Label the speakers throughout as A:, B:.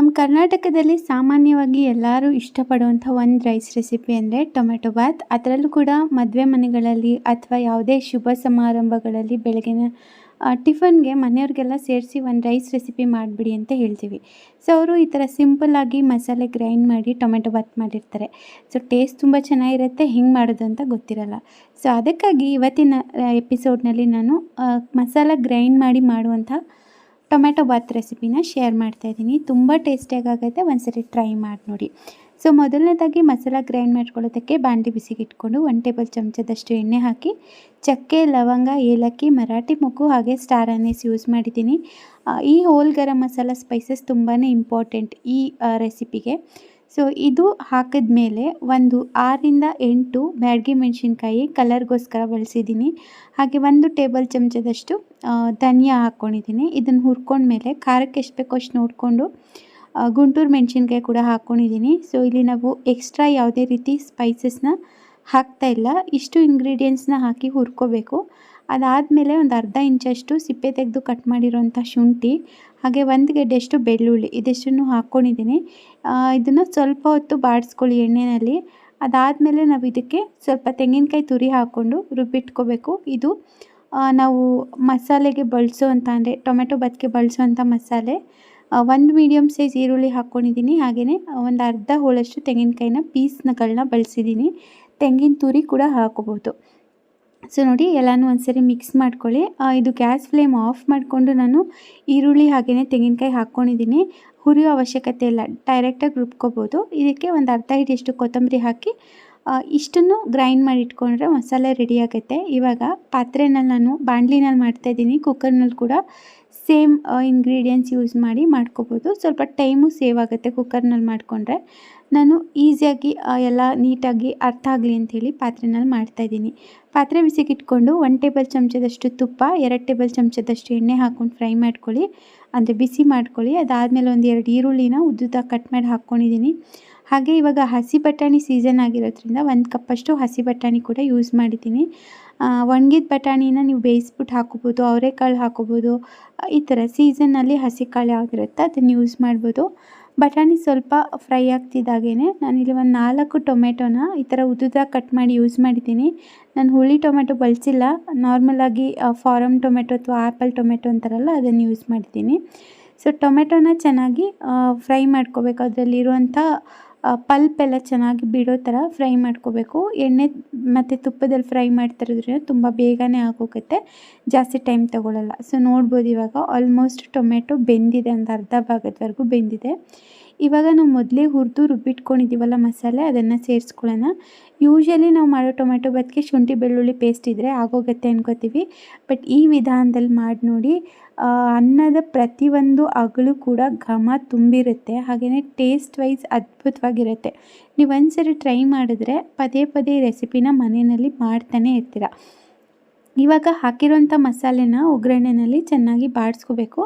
A: ನಮ್ಮ ಕರ್ನಾಟಕದಲ್ಲಿ ಸಾಮಾನ್ಯವಾಗಿ ಎಲ್ಲರೂ ಇಷ್ಟಪಡುವಂಥ ಒಂದು ರೈಸ್ ರೆಸಿಪಿ ಅಂದರೆ ಟೊಮೆಟೊ ಬಾತ್ ಅದರಲ್ಲೂ ಕೂಡ ಮದುವೆ ಮನೆಗಳಲ್ಲಿ ಅಥವಾ ಯಾವುದೇ ಶುಭ ಸಮಾರಂಭಗಳಲ್ಲಿ ಬೆಳಗಿನ ಟಿಫನ್ಗೆ ಮನೆಯವ್ರಿಗೆಲ್ಲ ಸೇರಿಸಿ ಒಂದು ರೈಸ್ ರೆಸಿಪಿ ಮಾಡಿಬಿಡಿ ಅಂತ ಹೇಳ್ತೀವಿ. ಸೊ ಅವರು ಈ ಥರ ಸಿಂಪಲ್ಲಾಗಿ ಮಸಾಲೆ ಗ್ರೈಂಡ್ ಮಾಡಿ ಟೊಮೆಟೊ ಬಾತ್ ಮಾಡಿರ್ತಾರೆ. ಸೊ ಟೇಸ್ಟ್ ತುಂಬ ಚೆನ್ನಾಗಿರುತ್ತೆ, ಹೆಂಗೆ ಮಾಡೋದು ಅಂತ ಗೊತ್ತಿರಲ್ಲ. ಸೊ ಅದಕ್ಕಾಗಿ ಇವತ್ತಿನ ಎಪಿಸೋಡ್ನಲ್ಲಿ ನಾನು ಮಸಾಲ ಗ್ರೈಂಡ್ ಮಾಡಿ ಮಾಡುವಂಥ ಟೊಮೆಟೊ ಬಾತ್ ರೆಸಿಪಿನ ಶೇರ್ ಮಾಡ್ತಾ ಇದ್ದೀನಿ. ತುಂಬ ಟೇಸ್ಟಿಯಾಗುತ್ತೆ ಒಂದ್ಸರಿ ಟ್ರೈ ಮಾಡಿ ನೋಡಿ. ಸೊ, ಮೊದಲನೇದಾಗಿ ಮಸಾಲ ಗ್ರೈಂಡ್ ಮಾಡ್ಕೊಳ್ಳೋದಕ್ಕೆ ಬಾಂಡಿ ಬಿಸಿಗೆ ಇಟ್ಕೊಂಡು ಒನ್ ಟೇಬಲ್ ಚಮಚದಷ್ಟು ಎಣ್ಣೆ ಹಾಕಿ, ಚಕ್ಕೆ, ಲವಂಗ, ಏಲಕ್ಕಿ, ಮರಾಠಿ ಮೊಗ್ಗು ಹಾಗೆ ಸ್ಟಾರ್ ಅನ್ನೀಸ್ ಯೂಸ್ ಮಾಡಿದ್ದೀನಿ. ಈ ಹೋಲ್ ಗರಂ ಮಸಾಲ ಸ್ಪೈಸಸ್ ತುಂಬಾ ಇಂಪಾರ್ಟೆಂಟ್ ಈ ರೆಸಿಪಿಗೆ. ಸೊ ಇದು ಹಾಕಿದ ಮೇಲೆ ಒಂದು ಆರಿಂದ ಎಂಟು ಬ್ಯಾಡಗಿ ಮೆಣಸಿನ್ಕಾಯಿ ಕಲರ್ಗೋಸ್ಕರ ಬಳಸಿದ್ದೀನಿ. ಹಾಗೆ ಒಂದು ಟೇಬಲ್ ಚಮಚದಷ್ಟು ಧನಿಯಾ ಹಾಕ್ಕೊಂಡಿದ್ದೀನಿ. ಇದನ್ನು ಹುರ್ಕೊಂಡ್ಮೇಲೆ ಖಾರಕ್ಕೆ ಎಷ್ಟು ಬೇಕೋ ಅಷ್ಟು ನೋಡಿಕೊಂಡು ಗುಂಟೂರು ಮೆಣಸಿನ್ಕಾಯಿ ಕೂಡ ಹಾಕ್ಕೊಂಡಿದ್ದೀನಿ. ಸೊ ಇಲ್ಲಿ ನಾವು ಎಕ್ಸ್ಟ್ರಾ ಯಾವುದೇ ರೀತಿ ಸ್ಪೈಸಸ್ನ ಹಾಕ್ತಾ ಇಲ್ಲ. ಇಷ್ಟು ಇಂಗ್ರೀಡಿಯೆಂಟ್ಸ್ನ ಹಾಕಿ ಹುರ್ಕೋಬೇಕು. ಅದಾದಮೇಲೆ ಒಂದು ಅರ್ಧ ಇಂಚಷ್ಟು ಸಿಪ್ಪೆ ತೆಗೆದು ಕಟ್ ಮಾಡಿರೋಂಥ ಶುಂಠಿ ಹಾಗೆ ಒಂದು ಗೆಡ್ಡೆಷ್ಟು ಬೆಳ್ಳುಳ್ಳಿ ಇದಿಷ್ಟನ್ನು ಹಾಕ್ಕೊಂಡಿದ್ದೀನಿ. ಇದನ್ನು ಸ್ವಲ್ಪ ಹೊತ್ತು ಬಾಡಿಸ್ಕೊಳ್ಳಿ ಎಣ್ಣೆಯಲ್ಲಿ. ಅದಾದಮೇಲೆ ನಾವು ಇದಕ್ಕೆ ಸ್ವಲ್ಪ ತೆಂಗಿನಕಾಯಿ ತುರಿ ಹಾಕ್ಕೊಂಡು ರುಬ್ಬಿಟ್ಕೋಬೇಕು. ಇದು ನಾವು ಮಸಾಲೆಗೆ ಬಳಸುವಂಥ ಅಂದರೆ ಟೊಮೆಟೊ ಬಾತ್ಗೆ ಬಳಸುವಂಥ ಮಸಾಲೆ. ಒಂದು ಮೀಡಿಯಮ್ ಸೈಜ್ ಈರುಳ್ಳಿ ಹಾಕ್ಕೊಂಡಿದ್ದೀನಿ. ಹಾಗೆಯೇ ಒಂದು ಅರ್ಧ ಹೋಳಷ್ಟು ತೆಂಗಿನಕಾಯಿನ ಪೀಸ್ಗಳನ್ನ ಬಳಸಿದ್ದೀನಿ. ತೆಂಗಿನ ತುರಿ ಕೂಡ ಹಾಕೋಬೋದು ಸೊ ನೋಡಿ, ಎಲ್ಲನೂ ಒಂದ್ಸರಿ ಮಿಕ್ಸ್ ಮಾಡ್ಕೊಳ್ಳಿ. ಇದು ಗ್ಯಾಸ್ ಫ್ಲೇಮ್ ಆಫ್ ಮಾಡಿಕೊಂಡು ನಾನು ಈರುಳ್ಳಿ ಹಾಗೆಯೇ ತೆಂಗಿನಕಾಯಿ ಹಾಕ್ಕೊಂಡಿದ್ದೀನಿ. ಹುರಿಯೋ ಅವಶ್ಯಕತೆ ಇಲ್ಲ ಡೈರೆಕ್ಟಾಗಿ ರುಬ್ಕೋಬೋದು. ಇದಕ್ಕೆ ಒಂದು ಅರ್ಧ ಹಿಡಿಯಷ್ಟು ಕೊತ್ತಂಬರಿ ಹಾಕಿ ಇಷ್ಟನ್ನು ಗ್ರೈಂಡ್ ಮಾಡಿ ಇಟ್ಕೊಂಡ್ರೆ ಮಸಾಲೆ ರೆಡಿ ಆಗುತ್ತೆ. ಇವಾಗ ಪಾತ್ರೆನಲ್ಲಿ ನಾನು ಬಾಣಲಿನಲ್ಲಿ ಮಾಡ್ತಾಯಿದ್ದೀನಿ ಕುಕ್ಕರ್ನಲ್ಲಿ ಕೂಡ. ಸೇಮ್ ಇಂಗ್ರೀಡಿಯೆಂಟ್ಸ್ ಯೂಸ್ ಮಾಡಿ ಮಾಡ್ಕೋಬೋದು. ಸ್ವಲ್ಪ ಟೈಮು ಸೇವ್ ಆಗುತ್ತೆ ಕುಕ್ಕರ್ನಲ್ಲಿ ಮಾಡಿಕೊಂಡ್ರೆ. ನಾನು ಈಸಿಯಾಗಿ ಎಲ್ಲ ನೀಟಾಗಿ ಅರ್ಥ ಆಗಲಿ ಅಂಥೇಳಿ ಪಾತ್ರೆನಲ್ಲಿ ಮಾಡ್ತಾಯಿದ್ದೀನಿ ಪಾತ್ರೆ ಬಿಸಿಗಿಟ್ಕೊಂಡು ಒನ್ ಟೇಬಲ್ ಚಮಚದಷ್ಟು ತುಪ್ಪ, ಎರಡು ಟೇಬಲ್ ಚಮಚದಷ್ಟು ಎಣ್ಣೆ ಹಾಕ್ಕೊಂಡು ಫ್ರೈ ಮಾಡ್ಕೊಳ್ಳಿ. ಅಂದರೆ ಬಿಸಿ ಮಾಡ್ಕೊಳ್ಳಿ. ಅದಾದಮೇಲೆ ಒಂದು ಎರಡು ಈರುಳ್ಳಿನ ಉದ್ದುದ ಕಟ್ ಮಾಡಿ ಹಾಕ್ಕೊಂಡಿದ್ದೀನಿ. ಹಾಗೆ ಇವಾಗ ಹಸಿ ಬಟಾಣಿ ಸೀಸನ್ ಆಗಿರೋದ್ರಿಂದ ಒಂದು ಕಪ್ಪಷ್ಟು ಹಸಿ ಬಟಾಣಿ ಕೂಡ ಯೂಸ್ ಮಾಡಿದ್ದೀನಿ. ಒಣಗಿದ ಬಟಾಣಿನ ನೀವು ಬೇಯಿಸ್ಬಿಟ್ಟು ಹಾಕೋಬೋದು ಅವರೆಕಾಳು ಹಾಕೋಬೋದು ಈ ಥರ ಸೀಸನ್ನಲ್ಲಿ ಹಸಿ ಕಾಳು ಯಾವುದಿರುತ್ತೆ ಅದನ್ನು ಯೂಸ್ ಮಾಡ್ಬೋದು. ಬಟಾಣಿ ಸ್ವಲ್ಪ ಫ್ರೈ ಆಗ್ತಿದ್ದಾಗೇ ನಾನಿಲ್ಲಿ ಒಂದು ನಾಲ್ಕು ಟೊಮೆಟೊನ ಈ ಥರ ಉದ್ದ ಕಟ್ ಮಾಡಿ ಯೂಸ್ ಮಾಡಿದ್ದೀನಿ. ನಾನು ಹುಳಿ ಟೊಮೆಟೊ ಬಳಸಿಲ್ಲ ನಾರ್ಮಲಾಗಿ ಫಾರಮ್ ಟೊಮೆಟೊ ಅಥವಾ ಆ್ಯಪಲ್ ಟೊಮೆಟೊ ಅಂತಾರಲ್ಲ ಅದನ್ನು ಯೂಸ್ ಮಾಡಿದ್ದೀನಿ. ಸೊ ಟೊಮೆಟೊನ ಚೆನ್ನಾಗಿ ಫ್ರೈ ಮಾಡ್ಕೋಬೇಕು, ಅದರಲ್ಲಿರುವಂಥ ಪಲ್ಪ್ ಎಲ್ಲ ಚೆನ್ನಾಗಿ ಬಿಡೋ ಥರ ಫ್ರೈ ಮಾಡ್ಕೋಬೇಕು. ಎಣ್ಣೆ ಮತ್ತು ತುಪ್ಪದಲ್ಲಿ ಫ್ರೈ ಮಾಡ್ತಿರೋದ್ರಿಂದ ತುಂಬ ಬೇಗನೆ ಆಗೋಗುತ್ತೆ. ಜಾಸ್ತಿ ಟೈಮ್ ತಗೊಳ್ಳಲ್ಲ ಸೊ ನೋಡ್ಬೋದು ಇವಾಗ. ಆಲ್ಮೋಸ್ಟ್ ಟೊಮೆಟೊ ಬೆಂದಿದೆ ಒಂದು ಅರ್ಧ ಭಾಗದವರೆಗೂ ಬೆಂದಿದೆ. ಇವಾಗ ನಾವು ಮೊದಲೇ ಹುರಿದು ರುಬ್ಬಿಟ್ಕೊಂಡಿದ್ದೀವಲ್ಲ ಮಸಾಲೆ, ಅದನ್ನು ಸೇರಿಸ್ಕೊಳ್ಳೋಣ. ಯೂಶ್ವಲಿ ನಾವು ಮಾಡೋ ಟೊಮೆಟೊ ಬಾತ್ಗೆ ಶುಂಠಿ ಬೆಳ್ಳುಳ್ಳಿ ಪೇಸ್ಟ್ ಇದ್ದರೆ ಆಗೋಗುತ್ತೆ ಅನ್ಕೋತೀವಿ. ಬಟ್ ಈ ವಿಧಾನದಲ್ಲಿ ಮಾಡಿ ನೋಡಿ ಅನ್ನದ ಪ್ರತಿಯೊಂದು ಅಗಳು ಕೂಡ ಘಮ ತುಂಬಿರುತ್ತೆ. ಹಾಗೆಯೇ ಟೇಸ್ಟ್ ವೈಸ್ ಅದ್ಭುತವಾಗಿರುತ್ತೆ. ನೀವು ಒಂದ್ಸರಿ ಟ್ರೈ ಮಾಡಿದ್ರೆ ಪದೇ ಪದೇ ರೆಸಿಪಿನ ಮನೆಯಲ್ಲಿ ಮಾಡ್ತಾನೆ ಇರ್ತೀರ. ಇವಾಗ ಹಾಕಿರೋಂಥ ಮಸಾಲೆನ ಒಗ್ಗರಣೆನಲ್ಲಿ ಚೆನ್ನಾಗಿ ಬಾಡಿಸ್ಕೋಬೇಕು.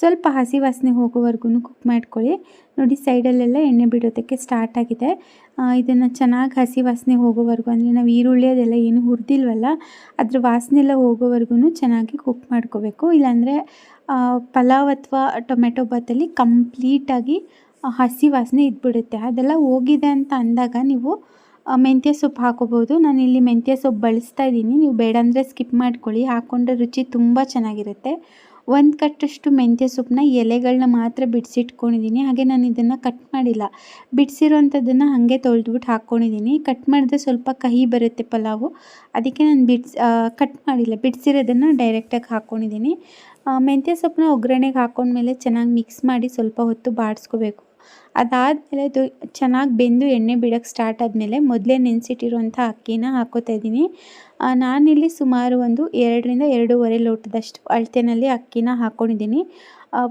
A: ಸ್ವಲ್ಪ ಹಸಿ ವಾಸನೆ ಹೋಗೋವರೆಗೂ ಕುಕ್ ಮಾಡ್ಕೊಳ್ಳಿ. ನೋಡಿ, ಸೈಡಲ್ಲೆಲ್ಲ ಎಣ್ಣೆ ಬಿಡೋದಕ್ಕೆ ಸ್ಟಾರ್ಟ್ ಆಗಿದೆ. ಇದನ್ನು ಚೆನ್ನಾಗಿ ಹಸಿ ವಾಸನೆ ಹೋಗೋವರೆಗೂ, ಅಂದರೆ ನಾವು ಈರುಳ್ಳಿ ಅದೆಲ್ಲ ಏನು ಹುರಿದಿಲ್ವಲ್ಲ, ಅದ್ರ ವಾಸನೆ ಎಲ್ಲ ಹೋಗೋವರೆಗೂ ಚೆನ್ನಾಗಿ ಕುಕ್ ಮಾಡ್ಕೋಬೇಕು. ಇಲ್ಲಾಂದರೆ ಪಲಾವ್ ಅಥವಾ ಟೊಮೆಟೊ ಬಾತಲ್ಲಿ ಕಂಪ್ಲೀಟಾಗಿ ಹಸಿ ವಾಸನೆ ಇದ್ಬಿಡುತ್ತೆ. ಅದೆಲ್ಲ ಹೋಗಿದೆ ಅಂತ ಅಂದಾಗ ನೀವು ಮೆಂತ್ಯ ಸೊಪ್ಪು ಹಾಕೋಬೋದು ಇಲ್ಲಿ ಮೆಂತ್ಯ ಸೊಪ್ಪು ಬಳಸ್ತಾ ಇದ್ದೀನಿ. ನೀವು ಬೇಡ ಅಂದರೆ ಸ್ಕಿಪ್ ಮಾಡ್ಕೊಳ್ಳಿ. ಹಾಕ್ಕೊಂಡ್ರೆ ರುಚಿ ತುಂಬ ಚೆನ್ನಾಗಿರುತ್ತೆ. ಒಂದು ಕಟ್ಟಷ್ಟು ಮೆಂತ್ಯ ಸೊಪ್ಪನ್ನ ಎಲೆಗಳನ್ನ ಮಾತ್ರ ಬಿಡಿಸಿಟ್ಕೊಂಡಿದ್ದೀನಿ. ಹಾಗೆ ನಾನು ಇದನ್ನು ಕಟ್ ಮಾಡಿಲ್ಲ. ಬಿಡಿಸಿರೋಂಥದ್ದನ್ನು ಹಾಗೆ ತೊಳೆದ್ಬಿಟ್ಟು ಹಾಕ್ಕೊಂಡಿದ್ದೀನಿ ಕಟ್ ಮಾಡಿದ್ರೆ ಸ್ವಲ್ಪ ಕಹಿ ಬರುತ್ತೆ ಪಲಾವು. ಅದಕ್ಕೆ ನಾನು ಬಿಡ್ಸ್ ಕಟ್ ಮಾಡಿಲ್ಲ. ಬಿಡಿಸಿರೋದನ್ನು ಡೈರೆಕ್ಟಾಗಿ ಹಾಕ್ಕೊಂಡಿದ್ದೀನಿ ಮೆಂತ್ಯ ಸೊಪ್ಪನ್ನ ಒಗ್ಗರಣೆಗೆ ಹಾಕ್ಕೊಂಡ್ಮೇಲೆ ಚೆನ್ನಾಗಿ ಮಿಕ್ಸ್ ಮಾಡಿ ಸ್ವಲ್ಪ ಹೊತ್ತು ಬಾಡಿಸ್ಕೋಬೇಕು. ಅದಾದಮೇಲೆ ಅದು ಚೆನ್ನಾಗಿ ಬೆಂದು ಎಣ್ಣೆ ಬಿಡೋಕ್ಕೆ ಸ್ಟಾರ್ಟ್ ಆದಮೇಲೆ ಮೊದಲೇ ನೆನೆಸಿಟ್ಟಿರುವಂಥ ಅಕ್ಕಿನ ಹಾಕೋತಾ ಇದ್ದೀನಿ. ನಾನಿಲ್ಲಿ ಸುಮಾರು ಒಂದು ಎರಡರಿಂದ ಎರಡೂವರೆ ಲೋಟದಷ್ಟು ಅಳತೆನಲ್ಲಿ ಅಕ್ಕಿನ ಹಾಕ್ಕೊಂಡಿದ್ದೀನಿ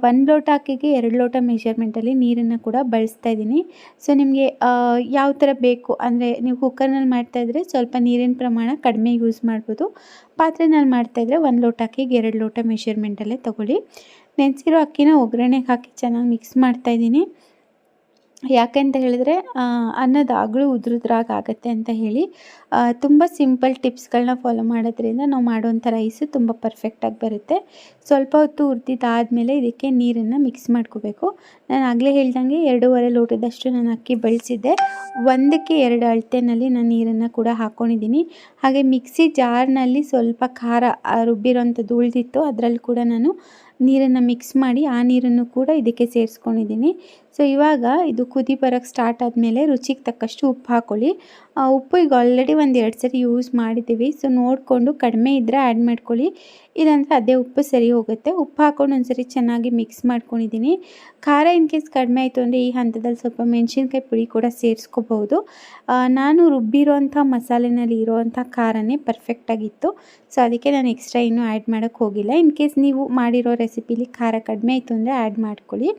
A: ಒಂದು ಲೋಟ ಅಕ್ಕಿಗೆ ಎರಡು ಲೋಟ ಮೆಷರ್ಮೆಂಟಲ್ಲಿ ನೀರನ್ನು ಕೂಡ ಬಳಸ್ತಾ ಇದ್ದೀನಿ. ಸೊ ನಿಮಗೆ ಯಾವ ಥರ ಬೇಕು ಅಂದರೆ ನೀವು ಕುಕ್ಕರ್ನಲ್ಲಿ ಮಾಡ್ತಾಯಿದ್ರೆ ಸ್ವಲ್ಪ ನೀರಿನ ಪ್ರಮಾಣ ಕಡಿಮೆ ಯೂಸ್ ಮಾಡ್ಬೋದು. ಪಾತ್ರೆನಲ್ಲಿ ಮಾಡ್ತಾಯಿದ್ರೆ ಒಂದು ಲೋಟ ಅಕ್ಕಿಗೆ ಎರಡು ಲೋಟ ಮೆಷರ್ಮೆಂಟಲ್ಲೇ ತೊಗೊಳ್ಳಿ. ನೆನೆಸಿರೋ ಅಕ್ಕಿನ ಒಗ್ಗರಣೆಗೆ ಹಾಕಿ ಚೆನ್ನಾಗಿ ಮಿಕ್ಸ್ ಮಾಡ್ತಾಯಿದ್ದೀನಿ ಯಾಕೆಂತ ಹೇಳಿದ್ರೆ ಅನ್ನದ ಅಗಳು ಉದ್ರುದ್ರಾಗ ಆಗುತ್ತೆ ಅಂತ ಹೇಳಿ ತುಂಬ ಸಿಂಪಲ್ ಟಿಪ್ಸ್ಗಳನ್ನ ಫಾಲೋ ಮಾಡೋದ್ರಿಂದ ನಾವು ಮಾಡೋವಂಥ ರೈಸು ತುಂಬ ಪರ್ಫೆಕ್ಟಾಗಿ ಬರುತ್ತೆ. ಸ್ವಲ್ಪ ಹೊತ್ತು ಹುರಿದಿದ್ದಾದಮೇಲೆ ಇದಕ್ಕೆ ನೀರನ್ನು ಮಿಕ್ಸ್ ಮಾಡ್ಕೋಬೇಕು. ನಾನು ಆಗಲೇ ಹೇಳ್ದಂಗೆ ಎರಡೂವರೆ ಲೋಟದಷ್ಟು ನಾನು ಅಕ್ಕಿ ಬಳಸಿದ್ದೆ. ಒಂದಕ್ಕೆ ಎರಡು ಅಳತೆನಲ್ಲಿ ನಾನು ನೀರನ್ನು ಕೂಡ ಹಾಕ್ಕೊಂಡಿದ್ದೀನಿ ಹಾಗೆ ಮಿಕ್ಸಿ ಜಾರ್ನಲ್ಲಿ ಸ್ವಲ್ಪ ಖಾರ ರುಬ್ಬಿರೋಂಥದ್ದು ಉಳಿದಿತ್ತು, ಅದರಲ್ಲಿ ಕೂಡ ನಾನು ನೀರನ್ನು ಮಿಕ್ಸ್ ಮಾಡಿ ಆ ನೀರನ್ನು ಕೂಡ ಇದಕ್ಕೆ ಸೇರಿಸ್ಕೊಂಡಿದ್ದೀನಿ. ಸೊ ಇವಾಗ ಇದು ಕುದಿ ಬರೋಕ್ಕೆ ಸ್ಟಾರ್ಟ್ ಆದಮೇಲೆ ರುಚಿಗೆ ತಕ್ಕಷ್ಟು ಉಪ್ಪು ಹಾಕ್ಕೊಳ್ಳಿ ಉಪ್ಪು ಈಗ ಆಲ್ರೆಡಿ ಒಂದು ಎರಡು ಸರಿ ಯೂಸ್ ಮಾಡಿದ್ದೀವಿ. ಸೊ ನೋಡಿಕೊಂಡು ಕಡಿಮೆ ಇದ್ದರೆ ಆ್ಯಡ್ ಮಾಡ್ಕೊಳ್ಳಿ. ಇಲ್ಲಾಂದರೆ ಅದೇ ಉಪ್ಪು ಸರಿ ಹೋಗುತ್ತೆ. ಉಪ್ಪು ಹಾಕ್ಕೊಂಡು ಒಂದ್ಸರಿ ಚೆನ್ನಾಗಿ ಮಿಕ್ಸ್ ಮಾಡ್ಕೊಂಡಿದ್ದೀನಿ. ಖಾರ ಇನ್ ಕೇಸ್ ಕಡಿಮೆ ಆಯಿತು ಅಂದರೆ ಈ ಹಂತದಲ್ಲಿ ಸ್ವಲ್ಪ ಮೆಣಸಿನ್ಕಾಯಿ ಪುಡಿ ಕೂಡ ಸೇರಿಸ್ಕೋಬಹುದು. ನಾನು ರುಬ್ಬಿರೋಂಥ ಮಸಾಲೆನಲ್ಲಿ ಇರೋವಂಥ ಖಾರನೇ ಪರ್ಫೆಕ್ಟಾಗಿತ್ತು ಸೊ ಅದಕ್ಕೆ ನಾನು ಎಕ್ಸ್ಟ್ರಾ ಇನ್ನೂ ಆ್ಯಡ್ ಮಾಡೋಕ್ಕೆ ಹೋಗಿಲ್ಲ. ಇನ್ ಕೇಸ್ ನೀವು ಮಾಡಿರೋ ರೆಸಿಪಿಲಿ ಖಾರ ಕಡಿಮೆ ಆಯಿತು ಅಂದರೆ ಆ್ಯಡ್ ಮಾಡ್ಕೊಳ್ಳಿ.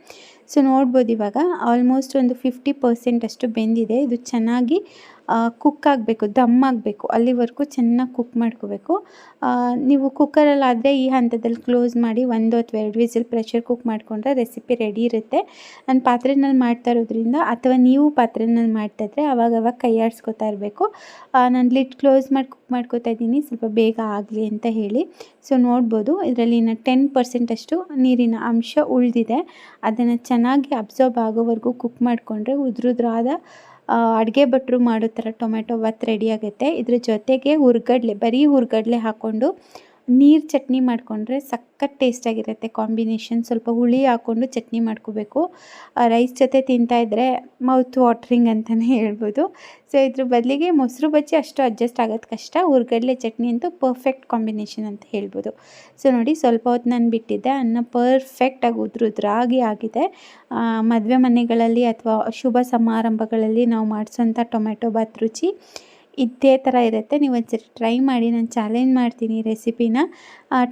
A: ಸೊ ನೋಡ್ಬೋದು ಇವಾಗ. ಆಲ್ಮೋಸ್ಟ್ ಒಂದು ಫಿಫ್ಟಿ ಪರ್ಸೆಂಟ್ ಅಷ್ಟು ಬೆಂದಿದೆ. ಇದು ಚೆನ್ನಾಗಿ ಕುಕ್ ಆಗಬೇಕು, ದಮ್ ಆಗಬೇಕು, ಅಲ್ಲಿವರೆಗೂ ಚೆನ್ನಾಗಿ ಕುಕ್ ಮಾಡ್ಕೋಬೇಕು. ನೀವು ಕುಕ್ಕರಲ್ಲಾದರೆ ಈ ಹಂತದಲ್ಲಿ ಕ್ಲೋಸ್ ಮಾಡಿ ಒಂದು ಅಥವಾ ಎರಡು ವಿಸಿಲ್ ಪ್ರೆಷರ್ ಕುಕ್ ಮಾಡಿಕೊಂಡ್ರೆ ರೆಸಿಪಿ ರೆಡಿ ಇರುತ್ತೆ. ನಾನು ಪಾತ್ರೆನಲ್ಲಿ ಮಾಡ್ತಾ ಇರೋದ್ರಿಂದ ಅಥವಾ ನೀವು ಪಾತ್ರೆನಲ್ಲಿ ಮಾಡ್ತಾಯಿದ್ರೆ ಅವಾಗವಾಗ ಕೈ ಆಡಿಸ್ಕೋತಾ ಇರಬೇಕು. ನಾನು ಲಿಡ್ ಕ್ಲೋಸ್ ಮಾಡಿ ಕುಕ್ ಮಾಡ್ಕೋತಾ ಇದ್ದೀನಿ, ಸ್ವಲ್ಪ ಬೇಗ ಆಗಲಿ ಅಂತ ಹೇಳಿ. ಸೊ ನೋಡ್ಬೋದು, ಇದರಲ್ಲಿ ಇನ್ನು ಟೆನ್ ಪರ್ಸೆಂಟಷ್ಟು ನೀರಿನ ಅಂಶ ಉಳಿದಿದೆ. ಅದನ್ನು ಚೆನ್ನಾಗಿ ಅಬ್ಸರ್ಬ್ ಆಗೋವರೆಗೂ ಕುಕ್ ಮಾಡಿಕೊಂಡ್ರೆ ಉದ್ರುದ್ರಾದ ಅಡುಗೆ ಭಟ್ರು ಮಾಡೋ ಥರ ಟೊಮೆಟೊ ಬಾತ್ ರೆಡಿ ಆಗುತ್ತೆ ಇದ್ರ ಜೊತೆಗೆ ಹುರ್ಗಡ್ಲೆ ಬರೀ ಹುರ್ಗಡ್ಲೆ ಹಾಕ್ಕೊಂಡು ನೀರು ಚಟ್ನಿ ಮಾಡಿಕೊಂಡ್ರೆ ಸಖತ್ ಟೇಸ್ಟಾಗಿರುತ್ತೆ ಕಾಂಬಿನೇಷನ್ ಸ್ವಲ್ಪ ಹುಳಿ ಹಾಕ್ಕೊಂಡು ಚಟ್ನಿ ಮಾಡ್ಕೋಬೇಕು. ರೈಸ್ ಜೊತೆ ತಿಂತಾಯಿದ್ರೆ ಮೌತ್ ವಾಟ್ರಿಂಗ್ ಅಂತಲೇ ಹೇಳ್ಬೋದು. ಸೊ ಇದ್ರ ಬದಲಿಗೆ ಮೊಸರು ಬಜ್ಜಿ ಅಷ್ಟು ಅಡ್ಜಸ್ಟ್ ಆಗೋದು ಕಷ್ಟ. ಹುರ್ಗಡ್ಲೆ ಚಟ್ನಿ ಅಂತೂ ಪರ್ಫೆಕ್ಟ್ ಕಾಂಬಿನೇಷನ್ ಅಂತ ಹೇಳ್ಬೋದು. ಸೊ ನೋಡಿ ಸ್ವಲ್ಪ ಹೊತ್ತು ನಾನು ಬಿಟ್ಟಿದ್ದೆ. ಅನ್ನ ಪರ್ಫೆಕ್ಟಾಗಿ ಉದ್ರುದ್ರಾಗಿ ಆಗಿದೆ. ಮದುವೆ ಮನೆಗಳಲ್ಲಿ ಅಥವಾ ಶುಭ ಸಮಾರಂಭಗಳಲ್ಲಿ ನಾವು ಮಾಡಿಸೋಂಥ ಟೊಮೆಟೊ ಬಾತ್ ರುಚಿ. ಇದೇ ಥರ ಇರುತ್ತೆ. ನೀವು ಒಂದ್ಸರಿ ಟ್ರೈ ಮಾಡಿ, ನಾನು ಚಾಲೆಂಜ್ ಮಾಡ್ತೀನಿ ರೆಸಿಪಿನ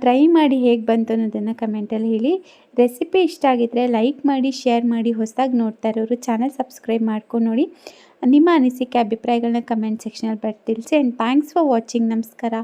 A: ಟ್ರೈ ಮಾಡಿ ಹೇಗೆ ಬಂತು ಅನ್ನೋದನ್ನು ಕಮೆಂಟಲ್ಲಿ ಹೇಳಿ. ರೆಸಿಪಿ ಇಷ್ಟ ಆಗಿದ್ದರೆ ಲೈಕ್ ಮಾಡಿ ಶೇರ್ ಮಾಡಿ, ಹೊಸದಾಗಿ ನೋಡ್ತಾ ಇರೋರು ಚಾನಲ್ ಸಬ್ಸ್ಕ್ರೈಬ್ ಮಾಡ್ಕೊಂಡು ನೋಡಿ. ನಿಮ್ಮ ಅನಿಸಿಕೆ ಅಭಿಪ್ರಾಯಗಳನ್ನ ಕಮೆಂಟ್ ಸೆಕ್ಷನಲ್ಲಿ ಬರ್ತಿಲ್ಸಿ ಆ್ಯಂಡ್ ಥ್ಯಾಂಕ್ಸ್ ಫಾರ್ ವಾಚಿಂಗ್ ನಮಸ್ಕಾರ.